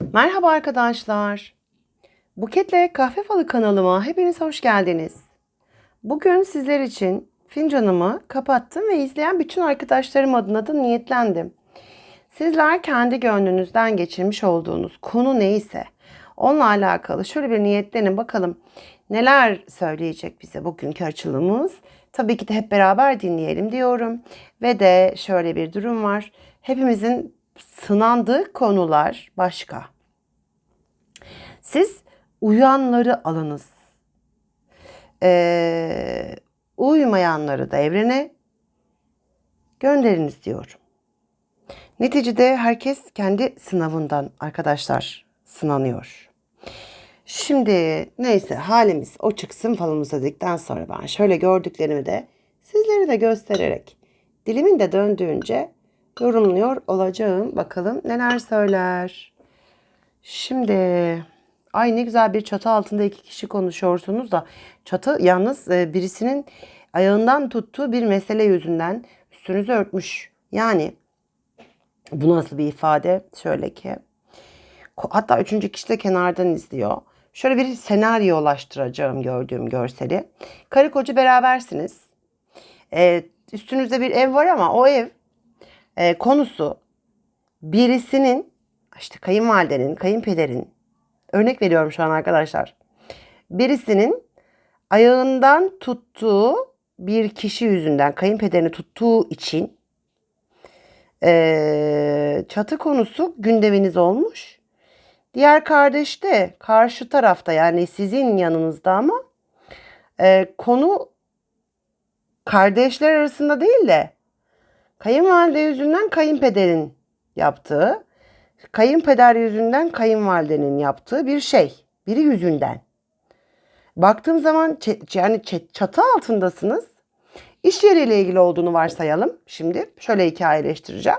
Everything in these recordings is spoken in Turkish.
Merhaba arkadaşlar. Buketle Kahve Falı kanalıma hepiniz hoş geldiniz. Bugün sizler için fincanımı kapattım ve izleyen bütün arkadaşlarım adına da niyetlendim. Sizler kendi gönlünüzden geçirmiş olduğunuz konu neyse onunla alakalı şöyle bir niyetlenin bakalım neler söyleyecek bize bugünkü açılımımız. Tabii ki de hep beraber dinleyelim diyorum. Ve de şöyle bir durum var. Hepimizin sınandığı konular başka. Siz uyanları alınız. Ee, uymayanları da evrene gönderiniz diyorum. Neticede herkes kendi sınavından arkadaşlar sınanıyor. Şimdi neyse halimiz o çıksın falımıza dedikten sonra ben şöyle gördüklerimi de sizlere de göstererek dilimin de döndüğünce yorumluyor olacağım. Bakalım neler söyler. Şimdi ay ne güzel bir çatı altında iki kişi konuşuyorsunuz da çatı yalnız e, birisinin ayağından tuttuğu bir mesele yüzünden üstünüzü örtmüş. Yani bu nasıl bir ifade? Şöyle ki hatta üçüncü kişi de kenardan izliyor. Şöyle bir senaryo ulaştıracağım gördüğüm görseli. Karı koca berabersiniz. Ee, üstünüzde bir ev var ama o ev e, konusu birisinin işte kayınvalidenin, kayınpederin örnek veriyorum şu an arkadaşlar. Birisinin ayağından tuttuğu bir kişi yüzünden kayınpederini tuttuğu için e, çatı konusu gündeminiz olmuş. Diğer kardeş de karşı tarafta yani sizin yanınızda ama e, konu kardeşler arasında değil de kayınvalide yüzünden kayınpederin yaptığı, kayınpeder yüzünden kayınvalidenin yaptığı bir şey. Biri yüzünden. Baktığım zaman yani çatı altındasınız. İş yeriyle ilgili olduğunu varsayalım. Şimdi şöyle hikayeleştireceğim.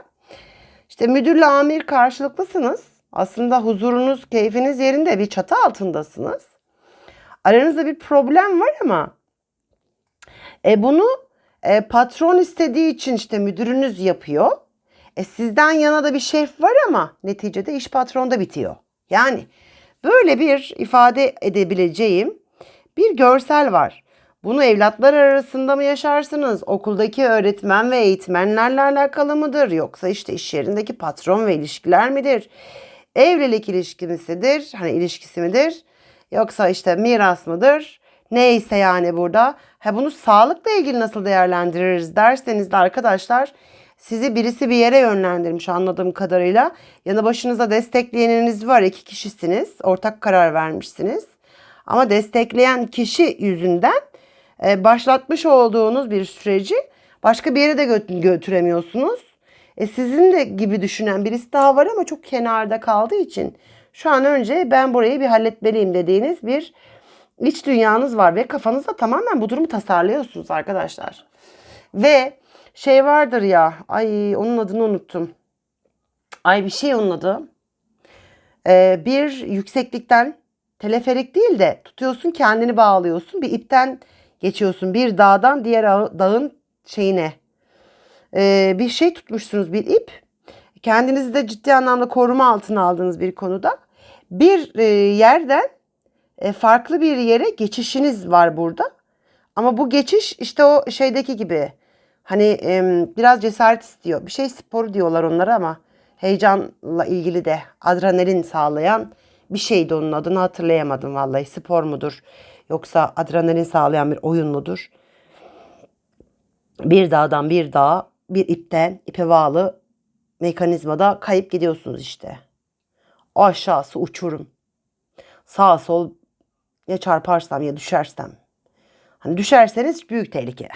İşte müdürle amir karşılıklısınız. Aslında huzurunuz, keyfiniz yerinde bir çatı altındasınız. Aranızda bir problem var ama e bunu e, patron istediği için işte müdürünüz yapıyor. E sizden yana da bir şef var ama neticede iş patronda bitiyor. Yani böyle bir ifade edebileceğim bir görsel var. Bunu evlatlar arasında mı yaşarsınız? Okuldaki öğretmen ve eğitmenlerle alakalı mıdır? Yoksa işte iş yerindeki patron ve ilişkiler midir? Evlilik ilişkisidir, hani ilişkisi midir? Yoksa işte miras mıdır? Neyse yani burada. Ha bunu sağlıkla ilgili nasıl değerlendiririz derseniz de arkadaşlar sizi birisi bir yere yönlendirmiş anladığım kadarıyla. Yanı başınızda destekleyeniniz var. iki kişisiniz. Ortak karar vermişsiniz. Ama destekleyen kişi yüzünden e, başlatmış olduğunuz bir süreci başka bir yere de gö- götüremiyorsunuz. E sizin de gibi düşünen birisi daha var ama çok kenarda kaldığı için şu an önce ben burayı bir halletmeliyim dediğiniz bir iç dünyanız var ve kafanızda tamamen bu durumu tasarlıyorsunuz arkadaşlar. Ve şey vardır ya ay onun adını unuttum. Ay bir şey onun adı. Ee, bir yükseklikten teleferik değil de tutuyorsun kendini bağlıyorsun. Bir ipten geçiyorsun bir dağdan diğer dağın şeyine. Ee, bir şey tutmuşsunuz bir ip. Kendinizi de ciddi anlamda koruma altına aldığınız bir konuda. Bir e, yerden e, farklı bir yere geçişiniz var burada. Ama bu geçiş işte o şeydeki gibi hani biraz cesaret istiyor. Bir şey sporu diyorlar onlara ama heyecanla ilgili de adrenalin sağlayan bir şeydi onun adını hatırlayamadım vallahi. Spor mudur yoksa adrenalin sağlayan bir oyun mudur? Bir dağdan bir dağa bir ipten ipe bağlı mekanizmada kayıp gidiyorsunuz işte. Aşağısı uçurum. Sağ sol ya çarparsam ya düşersem. Hani düşerseniz büyük tehlike.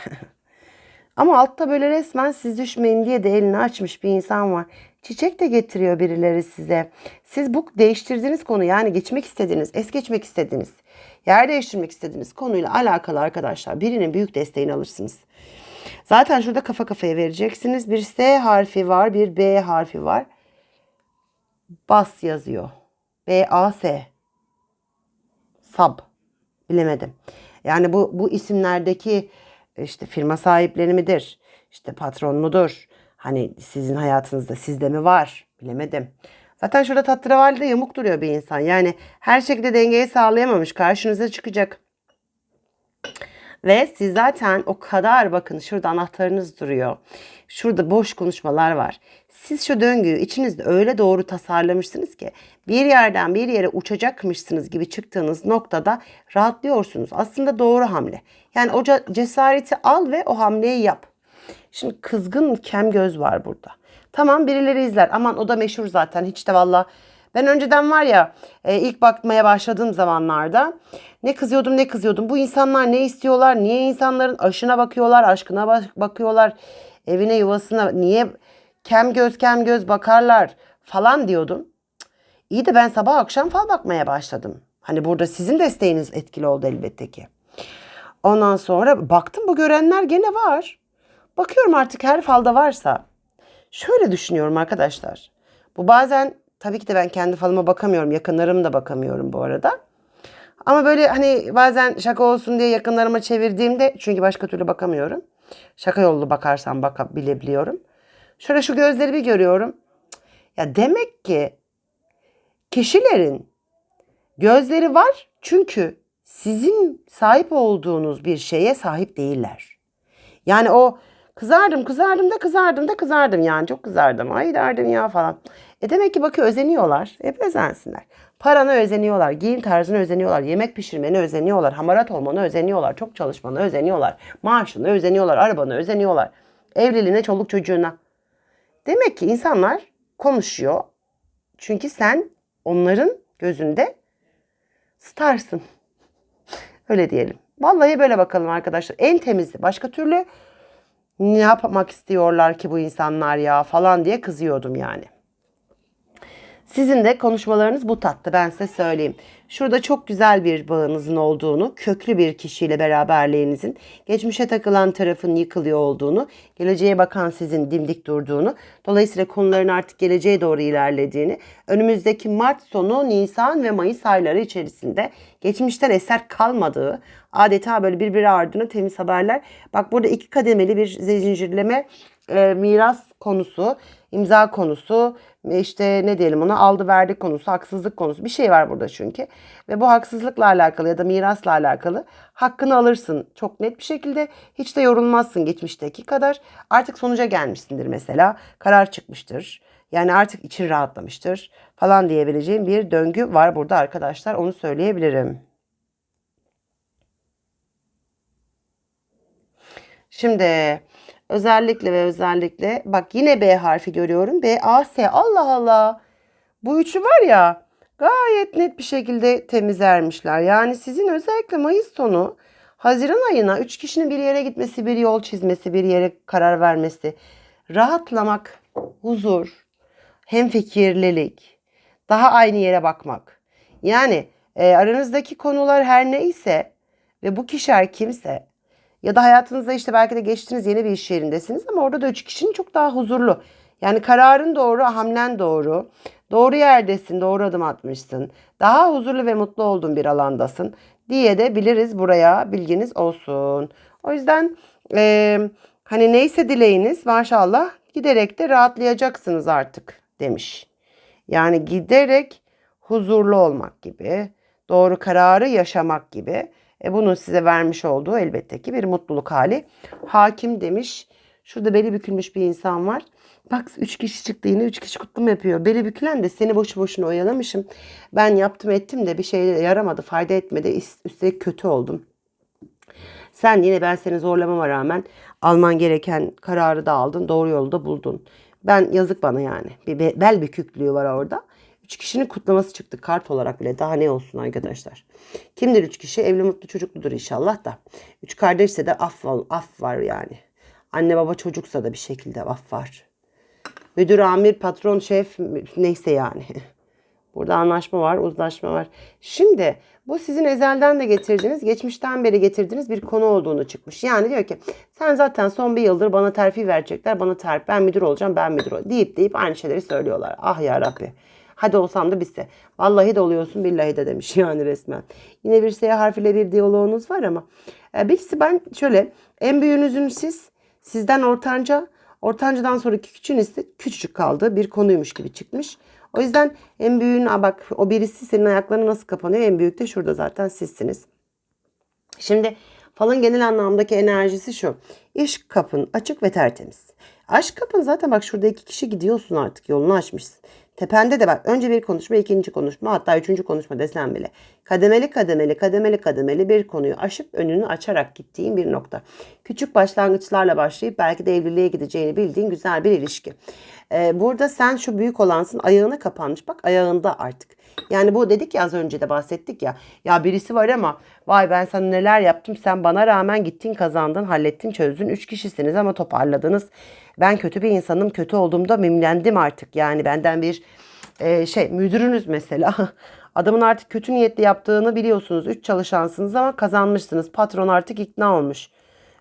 Ama altta böyle resmen siz düşmeyin diye de elini açmış bir insan var. Çiçek de getiriyor birileri size. Siz bu değiştirdiğiniz konu yani geçmek istediğiniz, es geçmek istediğiniz, yer değiştirmek istediğiniz konuyla alakalı arkadaşlar birinin büyük desteğini alırsınız. Zaten şurada kafa kafaya vereceksiniz. Bir S harfi var, bir B harfi var. Bas yazıyor. B A S. Sab. Bilemedim. Yani bu bu isimlerdeki işte firma sahipleri midir? İşte patron mudur? Hani sizin hayatınızda sizde mi var? Bilemedim. Zaten şurada tatravalide yamuk duruyor bir insan. Yani her şekilde dengeyi sağlayamamış. Karşınıza çıkacak. Ve siz zaten o kadar bakın şurada anahtarınız duruyor. Şurada boş konuşmalar var. Siz şu döngüyü içinizde öyle doğru tasarlamışsınız ki bir yerden bir yere uçacakmışsınız gibi çıktığınız noktada rahatlıyorsunuz. Aslında doğru hamle. Yani o ce- cesareti al ve o hamleyi yap. Şimdi kızgın kem göz var burada. Tamam birileri izler. Aman o da meşhur zaten. Hiç de valla. Ben önceden var ya e, ilk bakmaya başladığım zamanlarda ne kızıyordum ne kızıyordum. Bu insanlar ne istiyorlar? Niye insanların aşına bakıyorlar? Aşkına bak- bakıyorlar? Evine yuvasına niye kem göz kem göz bakarlar falan diyordum. İyi de ben sabah akşam fal bakmaya başladım. Hani burada sizin desteğiniz etkili oldu elbette ki. Ondan sonra baktım bu görenler gene var. Bakıyorum artık her falda varsa. Şöyle düşünüyorum arkadaşlar. Bu bazen tabii ki de ben kendi falıma bakamıyorum. Yakınlarım da bakamıyorum bu arada. Ama böyle hani bazen şaka olsun diye yakınlarıma çevirdiğimde çünkü başka türlü bakamıyorum. Şaka yollu bakarsam bakabilebiliyorum. Şöyle şu gözleri bir görüyorum. Ya demek ki kişilerin gözleri var çünkü sizin sahip olduğunuz bir şeye sahip değiller. Yani o kızardım kızardım da kızardım da kızardım yani çok kızardım. Ay derdim ya falan. E demek ki bakıyor özeniyorlar. Hep özensinler. Parana özeniyorlar. Giyim tarzına özeniyorlar. Yemek pişirmene özeniyorlar. Hamarat olmana özeniyorlar. Çok çalışmana özeniyorlar. Maaşına özeniyorlar. Arabana özeniyorlar. Evliliğine, çoluk çocuğuna. Demek ki insanlar konuşuyor. Çünkü sen onların gözünde starsın. Öyle diyelim. Vallahi böyle bakalım arkadaşlar. En temizi. Başka türlü ne yapmak istiyorlar ki bu insanlar ya falan diye kızıyordum yani. Sizin de konuşmalarınız bu tattı ben size söyleyeyim. Şurada çok güzel bir bağınızın olduğunu, köklü bir kişiyle beraberliğinizin, geçmişe takılan tarafın yıkılıyor olduğunu, geleceğe bakan sizin dimdik durduğunu, dolayısıyla konuların artık geleceğe doğru ilerlediğini, önümüzdeki Mart sonu, Nisan ve Mayıs ayları içerisinde geçmişten eser kalmadığı, adeta böyle birbiri ardına temiz haberler. Bak burada iki kademeli bir zincirleme e, miras konusu, imza konusu, işte ne diyelim ona aldı verdi konusu, haksızlık konusu bir şey var burada çünkü. Ve bu haksızlıkla alakalı ya da mirasla alakalı hakkını alırsın çok net bir şekilde. Hiç de yorulmazsın geçmişteki kadar. Artık sonuca gelmişsindir mesela. Karar çıkmıştır. Yani artık için rahatlamıştır falan diyebileceğim bir döngü var burada arkadaşlar. Onu söyleyebilirim. Şimdi özellikle ve özellikle bak yine B harfi görüyorum. B, A, S. Allah Allah. Bu üçü var ya gayet net bir şekilde temizlermişler. Yani sizin özellikle Mayıs sonu Haziran ayına üç kişinin bir yere gitmesi, bir yol çizmesi, bir yere karar vermesi, rahatlamak, huzur, hemfikirlilik, daha aynı yere bakmak. Yani e, aranızdaki konular her neyse ve bu kişi her kimse ya da hayatınızda işte belki de geçtiğiniz yeni bir iş yerindesiniz ama orada da üç kişinin çok daha huzurlu. Yani kararın doğru, hamlen doğru. Doğru yerdesin, doğru adım atmışsın. Daha huzurlu ve mutlu olduğun bir alandasın diye de biliriz buraya bilginiz olsun. O yüzden e, hani neyse dileğiniz maşallah giderek de rahatlayacaksınız artık demiş. Yani giderek huzurlu olmak gibi, doğru kararı yaşamak gibi. E bunun size vermiş olduğu elbette ki bir mutluluk hali. Hakim demiş. Şurada beli bükülmüş bir insan var. Bak üç kişi çıktı yine üç kişi kutlama yapıyor. Beli bükülen de seni boşu boşuna oyalamışım. Ben yaptım ettim de bir şey yaramadı fayda etmedi. Üstelik kötü oldum. Sen yine ben seni zorlamama rağmen alman gereken kararı da aldın. Doğru yolu da buldun. Ben yazık bana yani. Bir be- bel büküklüğü var orada. Üç kişinin kutlaması çıktı kart olarak bile. Daha ne olsun arkadaşlar. Kimdir üç kişi? Evli mutlu çocukludur inşallah da. Üç kardeşse de af, var- af var yani. Anne baba çocuksa da bir şekilde af var. Müdür, amir, patron, şef neyse yani. Burada anlaşma var, uzlaşma var. Şimdi bu sizin ezelden de getirdiğiniz, geçmişten beri getirdiğiniz bir konu olduğunu çıkmış. Yani diyor ki sen zaten son bir yıldır bana terfi verecekler, bana terfi, ben müdür olacağım, ben müdür olacağım deyip deyip aynı şeyleri söylüyorlar. Ah ya Rabbi. Hadi olsam da bitse. Vallahi de oluyorsun billahi de demiş yani resmen. Yine bir S harfiyle bir diyaloğunuz var ama. E, birisi ben şöyle en büyüğünüzün siz, sizden ortanca, ortancadan sonraki küçüğünüz de küçücük kaldığı bir konuymuş gibi çıkmış. O yüzden en büyüğün bak o birisi senin ayaklarına nasıl kapanıyor en büyük de şurada zaten sizsiniz. Şimdi falın genel anlamdaki enerjisi şu. İş kapın açık ve tertemiz. Aşk kapın zaten bak şurada iki kişi gidiyorsun artık yolunu açmışsın. Tepende de bak önce bir konuşma ikinci konuşma hatta üçüncü konuşma desem bile. Kademeli kademeli kademeli kademeli bir konuyu aşıp önünü açarak gittiğin bir nokta. Küçük başlangıçlarla başlayıp belki de evliliğe gideceğini bildiğin güzel bir ilişki. Ee, burada sen şu büyük olansın ayağına kapanmış bak ayağında artık. Yani bu dedik ya az önce de bahsettik ya. Ya birisi var ama vay ben sana neler yaptım sen bana rağmen gittin kazandın hallettin çözdün. Üç kişisiniz ama toparladınız. Ben kötü bir insanım kötü olduğumda mimlendim artık. Yani benden bir e, şey müdürünüz mesela. Adamın artık kötü niyetli yaptığını biliyorsunuz. Üç çalışansınız ama kazanmışsınız. Patron artık ikna olmuş.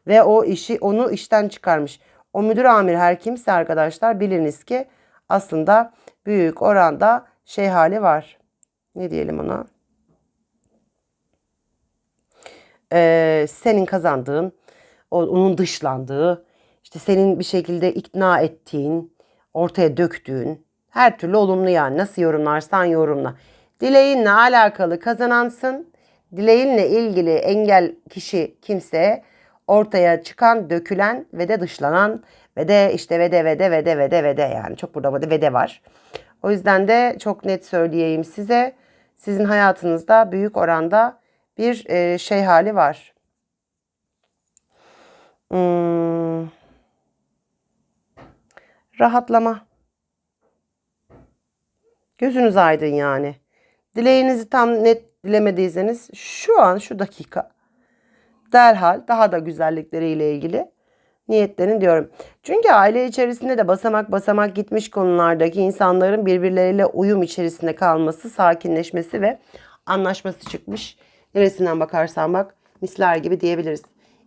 Ve o işi onu işten çıkarmış. O müdür amir her kimse arkadaşlar biliniz ki aslında büyük oranda şey hali var. Ne diyelim ona? Ee, senin kazandığın, onun dışlandığı, işte senin bir şekilde ikna ettiğin, ortaya döktüğün, her türlü olumlu yani nasıl yorumlarsan yorumla. Dileğinle alakalı kazanansın, dileğinle ilgili engel kişi kimse ortaya çıkan, dökülen ve de dışlanan ve de işte ve de ve de ve de ve de ve de yani çok burada ve de var. O yüzden de çok net söyleyeyim size sizin hayatınızda büyük oranda bir e, şey hali var. Hmm. Rahatlama. Gözünüz aydın yani. Dileğinizi tam net dilemediyseniz şu an şu dakika derhal daha da güzellikleriyle ilgili niyetlenin diyorum. Çünkü aile içerisinde de basamak basamak gitmiş konulardaki insanların birbirleriyle uyum içerisinde kalması, sakinleşmesi ve anlaşması çıkmış. Neresinden bakarsan bak misler gibi diyebiliriz.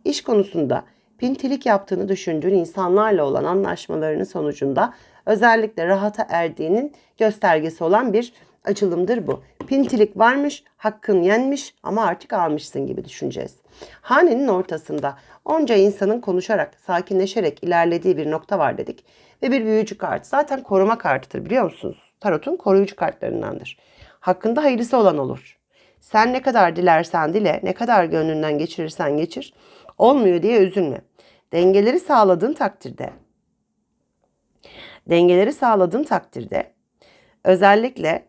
İş konusunda pintilik yaptığını düşündüğün insanlarla olan anlaşmalarının sonucunda özellikle rahata erdiğinin göstergesi olan bir açılımdır bu. Pintilik varmış, hakkın yenmiş ama artık almışsın gibi düşüneceğiz. Hanenin ortasında onca insanın konuşarak, sakinleşerek ilerlediği bir nokta var dedik. Ve bir büyücü kart. Zaten koruma kartıdır biliyor musunuz? Tarot'un koruyucu kartlarındandır. Hakkında hayırlısı olan olur. Sen ne kadar dilersen dile, ne kadar gönlünden geçirirsen geçir, olmuyor diye üzülme. Dengeleri sağladığın takdirde, dengeleri sağladığın takdirde özellikle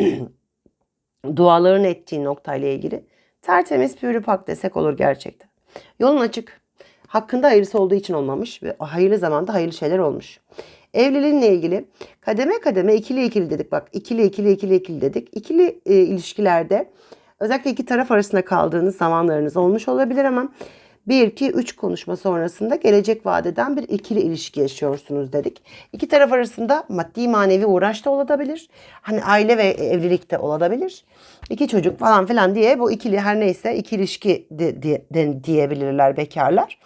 dualarını ettiğin noktayla ilgili tertemiz pürü pak desek olur gerçekten. Yolun açık. Hakkında hayırlısı olduğu için olmamış ve hayırlı zamanda hayırlı şeyler olmuş. Evliliğinle ilgili kademe kademe ikili ikili dedik bak ikili ikili ikili ikili dedik. İkili e, ilişkilerde özellikle iki taraf arasında kaldığınız zamanlarınız olmuş olabilir ama 1, 2, 3 konuşma sonrasında gelecek vadeden bir ikili ilişki yaşıyorsunuz dedik. İki taraf arasında maddi manevi uğraş da olabilir. Hani aile ve evlilik de olabilir. İki çocuk falan filan diye bu ikili her neyse iki ilişki de, de- de- diyebilirler bekarlar.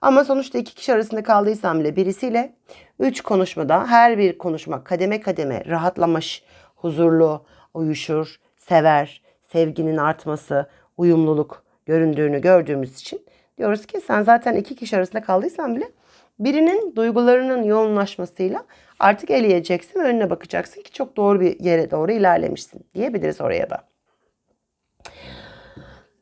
Ama sonuçta iki kişi arasında kaldıysan bile birisiyle üç konuşmada her bir konuşma kademe kademe rahatlamış, huzurlu, uyuşur, sever, sevginin artması, uyumluluk göründüğünü gördüğümüz için diyoruz ki sen zaten iki kişi arasında kaldıysan bile birinin duygularının yoğunlaşmasıyla artık eleyeceksin önüne bakacaksın ki çok doğru bir yere doğru ilerlemişsin diyebiliriz oraya da.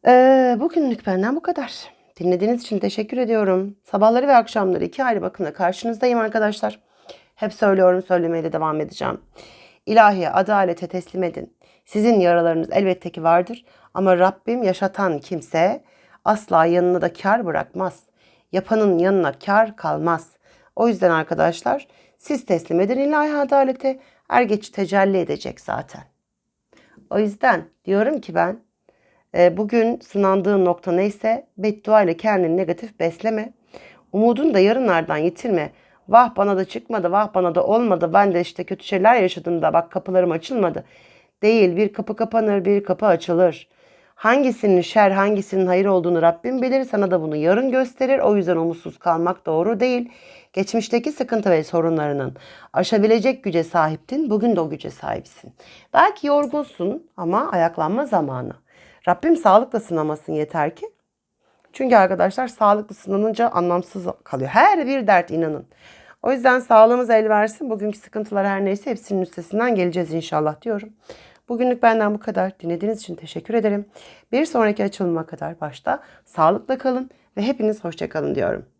Ee, bugünlük benden bu kadar. Dinlediğiniz için teşekkür ediyorum. Sabahları ve akşamları iki ayrı bakımla karşınızdayım arkadaşlar. Hep söylüyorum, söylemeye de devam edeceğim. İlahiye, adalete teslim edin. Sizin yaralarınız elbette ki vardır ama Rabbim yaşatan kimse asla yanına da kar bırakmaz. Yapanın yanına kar kalmaz. O yüzden arkadaşlar siz teslim edin ilahi adalete. Er geç tecelli edecek zaten. O yüzden diyorum ki ben e, bugün sınandığın nokta neyse beddua ile kendini negatif besleme. Umudunu da yarınlardan yitirme. Vah bana da çıkmadı, vah bana da olmadı. Ben de işte kötü şeyler yaşadım da bak kapılarım açılmadı. Değil bir kapı kapanır bir kapı açılır. Hangisinin şer hangisinin hayır olduğunu Rabbim bilir. Sana da bunu yarın gösterir. O yüzden umutsuz kalmak doğru değil. Geçmişteki sıkıntı ve sorunlarının aşabilecek güce sahiptin. Bugün de o güce sahipsin. Belki yorgunsun ama ayaklanma zamanı. Rabbim sağlıkla sınamasın yeter ki. Çünkü arkadaşlar sağlıklı sınanınca anlamsız kalıyor. Her bir dert inanın. O yüzden sağlığımız el versin. Bugünkü sıkıntılar her neyse hepsinin üstesinden geleceğiz inşallah diyorum. Bugünlük benden bu kadar. Dinlediğiniz için teşekkür ederim. Bir sonraki açılıma kadar başta sağlıkla kalın ve hepiniz hoşça kalın diyorum.